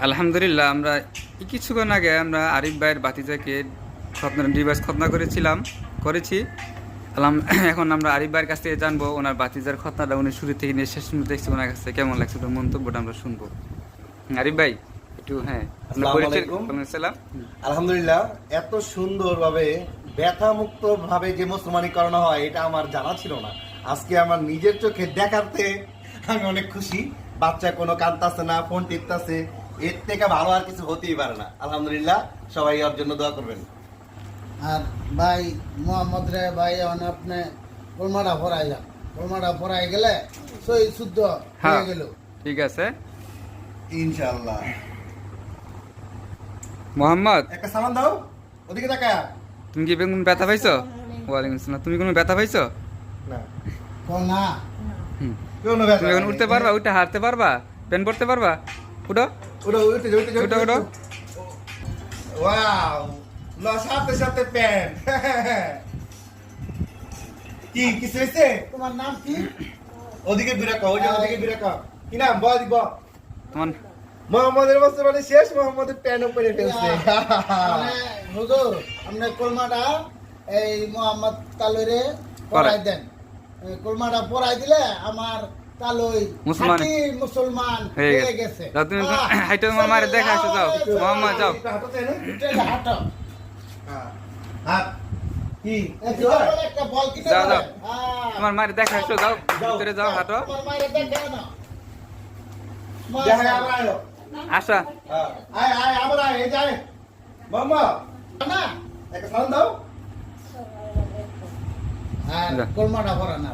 আলহামদুলিল্লাহ আমরা কিছুক্ষণ আগে আমরা আরিফ ভাইয়ের বাতিজাকে খতনা ডিভাইস খতনা করেছিলাম করেছি। আলহাম এখন আমরা আরিফ ভাইয়ের কাছ থেকে জানব ওনার বাতিজার খতনাটা উনি শুরু থেকে নিয়ে শেষ পর্যন্ত দেখছি ওনার কাছে কেমন লাগছে ওনার মন্তব্যটা আমরা শুনব। আরিফ ভাই একটু হ্যাঁ। আলহামদুলিল্লাহ এত সুন্দরভাবে ব্যথা মুক্ত ভাবে যে মুসলমানি করানো হয় এটা আমার জানা ছিল না। আজকে আমার নিজের চোখে দেখাতে আমি অনেক খুশি। বাচ্চা কোনো কাঁদতাছে না ফোন টিপতাছে এর থেকে ভালো আর কিছু হতেই পারে না। আলহামদুলিল্লাহ সবাই ওর জন্য দোয়া করবেন। আর ভাই মোহাম্মদ রে ভাই এখন আপনি কলমাটা ফরাই যান কলমাটা ফরাই গেলে সই শুদ্ধ হ্যাঁ হয়ে গেল। ঠিক আছে। ইনশাআল্লাহ। মোহাম্মদ। একটা সালাম দাও ওদিকে তাকা তুমি কি কোনো ব্যথা পাইছো? ওয়ালাইকুম আসসালাম। তুমি কোনো ব্যথা পাইছো? না। কল না। হুম। কোনো ব্যথা তুমি এখন উঠতে পারবা উঠে হাঁটতে পারবা পেন পড়তে পারবা? উঠো। উঠো উঠে যাও, উঠে যাও, উঠো, উঠো। ওয়াও ল সাথে সাথে প্যান্ট কি কিছু হয়েছে তোমার নাম কি ওদিকে বিরা কও ওদিকে বিরা কও কি নাম বল দিব তোমার মোহাম্মদের বসে মানে শেষ মোহাম্মদের প্যান্ট উপরে ফেলছে হুজুর কলমাটা এই মোহাম্মদ কালুরে পড়াই দেন কলমাটা পড়াই দিলে আমার মুসলমান। মুসলমান হয়ে হয়ে গেছে। তুমি হাইটা তোমার মায়ের দেখা আসো যাও। মোহাম্মদ যাও। হ্যাঁ। হয়? যাও, যাও। তোমার মায়ের দেখা আসো যাও। ভিতরে যাও হাঁটো। আসা। হ্যাঁ। আয় আয় আবার আয় এই যায় মোহাম্মদ না একটা সালাম দাও। আর কলমাটা ভরা না।